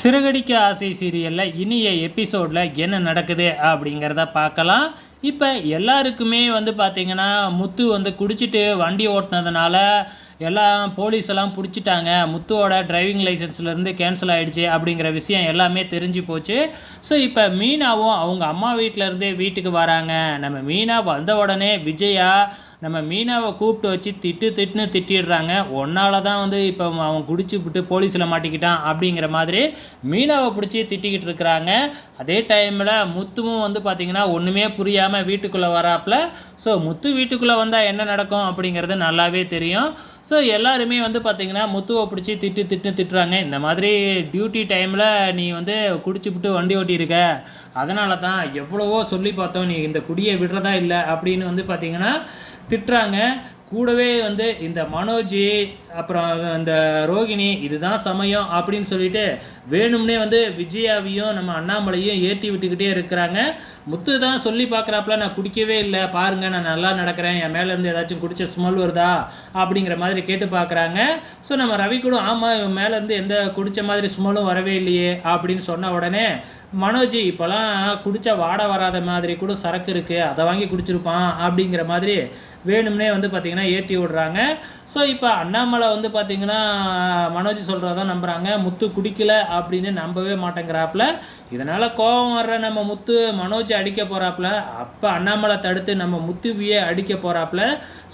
சிறுகடிக்க ஆசை சீரியலில் இனிய எபிசோடில் என்ன நடக்குது அப்படிங்கிறத பார்க்கலாம். இப்போ எல்லாருக்குமே வந்து பார்த்திங்கன்னா முத்து வந்து குடிச்சிட்டு வண்டி ஓட்டினதுனால எல்லாம் போலீஸ் எல்லாம் பிடிச்சிட்டாங்க. முத்துவோட டிரைவிங் லைசன்ஸ்லேருந்து கேன்சல் ஆகிடுச்சு அப்படிங்கிற விஷயம் எல்லாமே தெரிஞ்சு போச்சு. ஸோ இப்போ மீனாவும் அவங்க அம்மா வீட்டிலேருந்தே வீட்டுக்கு வராங்க. நம்ம மீனா வந்த உடனே விஜயா நம்ம மீனாவை கூப்பிட்டு வச்சு திட்டு திட்டுன்னு திட்டிடுறாங்க. ஒன்னால தான் வந்து இப்போ அவன் குடிச்சு விட்டு போலீஸில் மாட்டிக்கிட்டான் அப்படிங்கிற மாதிரி மீனாவை பிடிச்சி திட்டிக்கிட்டு இருக்கிறாங்க. அதே டைமில் முத்துவும் வந்து பார்த்திங்கன்னா ஒன்றுமே புரியாமல் வீட்டுக்குள்ளே வராப்பில் ஸோ முத்து வீட்டுக்குள்ளே வந்தால் என்ன நடக்கும் அப்படிங்கிறது நல்லாவே தெரியும். ஸோ எல்லாருமே வந்து பார்த்திங்கன்னா முத்துவை பிடிச்சி திட்டு திட்டு திட்டுறாங்க. இந்த மாதிரி டியூட்டி டைமில் நீ வந்து குடிச்சுப்புட்டு வண்டி ஓட்டியிருக்க. அதனால தான் எவ்வளவோ சொல்லி பார்த்தோம். நீ இந்த குடியை விடுறதா இல்லை அப்படின்னு வந்து பார்த்திங்கன்னா திட்டுறாங்க. கூடவே வந்து இந்த மனோஜ் அப்புறம் இந்த ரோகிணி இதுதான் சமயம் அப்படின்னு சொல்லிட்டு வேணும்னே வந்து விஜயாவையும் நம்ம அண்ணாமலையும் ஏற்றி விட்டுக்கிட்டே இருக்கிறாங்க. முத்து தான் சொல்லி பார்க்குறாப்புல நான் குடிக்கவே இல்லை பாருங்கள் நான் நல்லா நடக்கிறேன் என் மேலேருந்து ஏதாச்சும் குடிச்ச ஸ்மெல் வருதா? அப்படிங்கிற மாதிரி கேட்டு பார்க்குறாங்க. ஸோ நம்ம ரவி கூட ஆமாம் இவன் மேலேருந்து எந்த குடித்த மாதிரி ஸ்மெல்லும் வரவே இல்லையே அப்படின்னு சொன்ன உடனே மனோஜி இப்போலாம் குடித்தா வாட வராத மாதிரி கூட சரக்கு இருக்குது அதை வாங்கி குடிச்சிருப்பான் அப்படிங்கிற மாதிரி வேணும்னே வந்து பார்த்திங்கன்னா ஏற்றி விடுறாங்க? ஸோ இப்போ அண்ணாமலை வந்து பார்த்திங்கன்னா மனோஜ் சொல்கிறதான் நம்புகிறாங்க முத்து குடிக்கல அப்படின்னு நம்பவே மாட்டேங்கிறாப்புல. இதனால் கோபம் வர்ற நம்ம முத்து மனோஜ் அடிக்க போகிறாப்புல அப்போ அண்ணாமலை தடுத்து நம்ம முத்துவியே அடிக்க போகிறாப்புல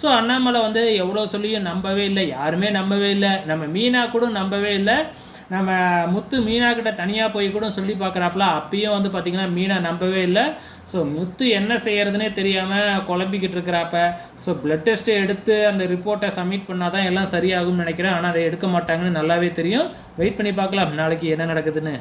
ஸோ அண்ணாமலை வந்து எவ்வளோ சொல்லியும் நம்பவே இல்லை. யாருமே நம்பவே இல்லை. நம்ம மீனா கூட நம்பவே இல்லை. நம்ம முத்து மீனா கிட்ட தனியாக போய் கூட சொல்லி பார்க்குறாப்புல அப்பயும் வந்து பார்த்திங்கன்னா மீனா நம்பவே இல்லை. ஸோ முத்து என்ன செய்யறதுனே தெரியாமல் குழம்பிக்கிட்டு இருக்கிறாப்ப ஸோ பிளட் டெஸ்ட்டு எடுத்து அந்த ரிப்போர்ட்டை சப்மிட் பண்ணால் தான் எல்லாம் சரியாகும்னு நினைக்கிறேன். ஆனால் அதை எடுக்க மாட்டாங்கன்னு நல்லாவே தெரியும். வெயிட் பண்ணி பார்க்கலாம் நாளைக்கு என்ன நடக்குதுன்னு.